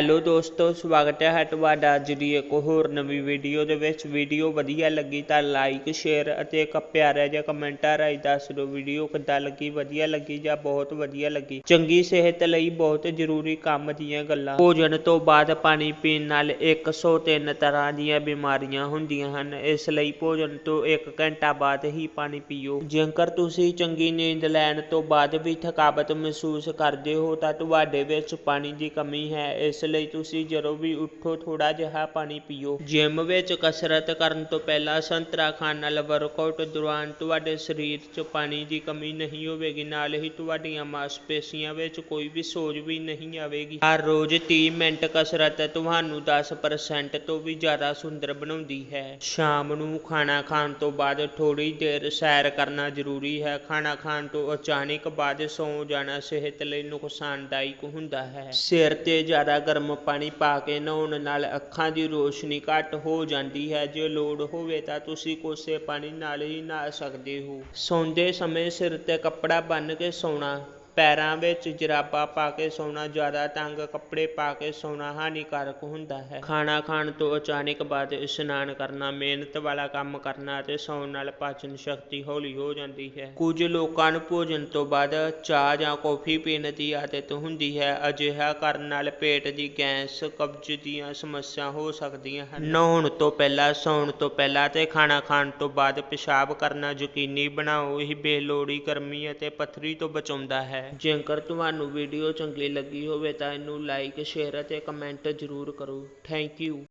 Hello ਦੋਸਤੋ, ਸਵਾਗਤ ਹੈ ਤੁਹਾਡਾ ਅੱਜ ਦੀ ਇੱਕ ਹੋਰ ਨਵੀਂ ਵੀਡੀਓ ਦੇ ਵਿੱਚ। ਵੀਡੀਓ ਵਧੀਆ ਲੱਗੀ ਤਾਂ ਲਾਈਕ ਸ਼ੇਅਰ ਅਤੇ ਇੱਕ ਪਿਆਰਾ ਜਿਹਾ ਕਮੈਂਟਾਂ ਰਾਹੀਂ ਦੱਸ ਦਿਓ ਵੀਡੀਓ ਕਿੱਦਾਂ ਲੱਗੀ, ਵਧੀਆ ਲੱਗੀ ਜਾਂ ਬਹੁਤ ਵਧੀਆ ਲੱਗੀ। ਚੰਗੀ ਸਿਹਤ ਲਈ ਬਹੁਤ ਜ਼ਰੂਰੀ ਕੰਮ ਦੀਆਂ ਗੱਲਾਂ। ਭੋਜਨ ਤੋਂ ਬਾਅਦ ਪਾਣੀ ਪੀਣ ਨਾਲ 103 ਤਰ੍ਹਾਂ ਦੀਆਂ ਬਿਮਾਰੀਆਂ ਹੁੰਦੀਆਂ ਹਨ। ਇਸ ਲਈ ਭੋਜਨ ਤੋਂ 1 ਘੰਟਾ ਬਾਅਦ ਹੀ ਪਾਣੀ ਪੀਓ। ਜੇਕਰ ਤੁਸੀਂ ਚੰਗੀ ਨੀਂਦ ਲੈਣ ਤੋਂ ਬਾਅਦ ਵੀ ਥਕਾਵਟ ਮਹਿਸੂਸ ਕਰਦੇ ਹੋ ਤਾਂ ਤੁਹਾਡੇ ਵਿੱਚ ਪਾਣੀ ਦੀ ਕਮੀ ਹੈ। ਇਸ ਲਈ ਤੁਸੀਂ ਜਦੋਂ ਵੀ ਉੱਠੋ ਥੋੜਾ ਜਿਹਾ ਪਾਣੀ ਪੀਓ। ਜਿਮ ਵਿੱਚ ਕਸਰਤ ਕਰਨ ਤੋਂ ਪਹਿਲਾਂ ਸੰਤਰਾ ਖਾਣ ਨਾਲ ਵਰਕਆਊਟ ਦੌਰਾਨ ਤੁਹਾਡੇ ਸਰੀਰ 'ਚ ਪਾਣੀ ਦੀ ਕਮੀ ਨਹੀਂ ਹੋਵੇਗੀ, ਨਾਲ ਹੀ ਤੁਹਾਡੀਆਂ ਮਾਸਪੇਸ਼ੀਆਂ ਵਿੱਚ ਕੋਈ ਵੀ ਸੋਜ ਵੀ ਨਹੀਂ ਆਵੇਗੀ। ਹਰ ਰੋਜ਼ 30 ਮਿੰਟ ਕਸਰਤ ਤੁਹਾਨੂੰ 10% ਤੋਂ ਵੀ ਜ਼ਿਆਦਾ ਸੁੰਦਰ ਬਣਾਉਂਦੀ ਹੈ। ਸ਼ਾਮ ਨੂੰ ਖਾਣਾ ਖਾਣ ਤੋਂ ਬਾਅਦ ਥੋੜੀ ਦੇਰ ਸੈਰ ਕਰਨਾ ਜ਼ਰੂਰੀ ਹੈ। ਖਾਣਾ ਖਾਣ ਤੋਂ ਅਚਾਨਕ ਬਾਅਦ ਸੌਂ ਜਾਣਾ ਸਿਹਤ ਲਈ ਨੁਕਸਾਨਦਾਇਕ ਹੁੰਦਾ ਹੈ। ਸਿਰ ਤੇ ਜ਼ਿਆਦਾ ਗਰਮ ਗਰਮ ਪਾਣੀ ਪਾ ਕੇ ਨਹਾਉਣ ਨਾਲ ਅੱਖਾਂ ਦੀ ਰੋਸ਼ਨੀ ਘੱਟ ਹੋ ਜਾਂਦੀ ਹੈ। ਜੇ ਲੋੜ ਹੋਵੇ ਤਾਂ ਤੁਸੀਂ ਕੋਸੇ ਪਾਣੀ ਨਾਲ ਹੀ ਨਹਾ ਸਕਦੇ ਹੋ। ਸੌਂਦੇ ਸਮੇਂ ਸਿਰ ਤੇ ਕੱਪੜਾ ਬੰਨ੍ਹ ਕੇ ਸੌਣਾ। ਪੈਰਾਂ ਵਿੱਚ ਜਰਾਬਾਂ ਪਾ ਕੇ ਸੌਣਾ, ਜ਼ਿਆਦਾ ਤੰਗ ਕੱਪੜੇ ਪਾ ਕੇ ਸੌਣਾ ਹਾਨੀਕਾਰਕ ਹੁੰਦਾ ਹੈ। ਖਾਣਾ ਖਾਣ ਤੋਂ ਅਚਾਨਕ ਬਾਅਦ ਇਸ਼ਨਾਨ ਕਰਨਾ, ਮਿਹਨਤ ਵਾਲਾ ਕੰਮ ਕਰਨਾ ਅਤੇ ਸੌਣ ਨਾਲ ਪਾਚਨ ਸ਼ਕਤੀ ਹੌਲੀ ਹੋ ਜਾਂਦੀ ਹੈ। ਕੁਝ ਲੋਕਾਂ ਨੂੰ ਭੋਜਨ ਤੋਂ ਬਾਅਦ ਚਾਹ ਜਾਂ ਕੌਫੀ ਪੀਣ ਦੀ ਆਦਤ ਹੁੰਦੀ ਹੈ। ਅਜਿਹਾ ਕਰਨ ਨਾਲ ਪੇਟ ਦੀ ਗੈਸ, ਕਬਜ਼ ਦੀਆਂ ਸਮੱਸਿਆ ਹੋ ਸਕਦੀਆਂ ਹਨ। ਨਹਾਉਣ ਤੋਂ ਪਹਿਲਾਂ, ਸੌਣ ਤੋਂ ਪਹਿਲਾਂ ਤੇ ਖਾਣਾ ਖਾਣ ਤੋਂ ਬਾਅਦ ਪਿਸ਼ਾਬ ਕਰਨਾ ਯਕੀਨੀ ਬਣਾਓ, ਇਹ ਬੇਲੋੜੀ ਗਰਮੀ ਅਤੇ ਪੱਥਰੀ ਤੋਂ ਬਚਾਉਂਦਾ ਹੈ। ਹੈ। ਜੇਕਰ ਤੁਹਾਨੂੰ ਵੀਡੀਓ ਚੰਗੀ ਲੱਗੀ ਹੋਵੇ ਤਾਂ ਇਹਨੂੰ ਲਾਈਕ ਸ਼ੇਅਰ ਅਤੇ ਕਮੈਂਟ ਜ਼ਰੂਰ ਕਰੋ। Thank you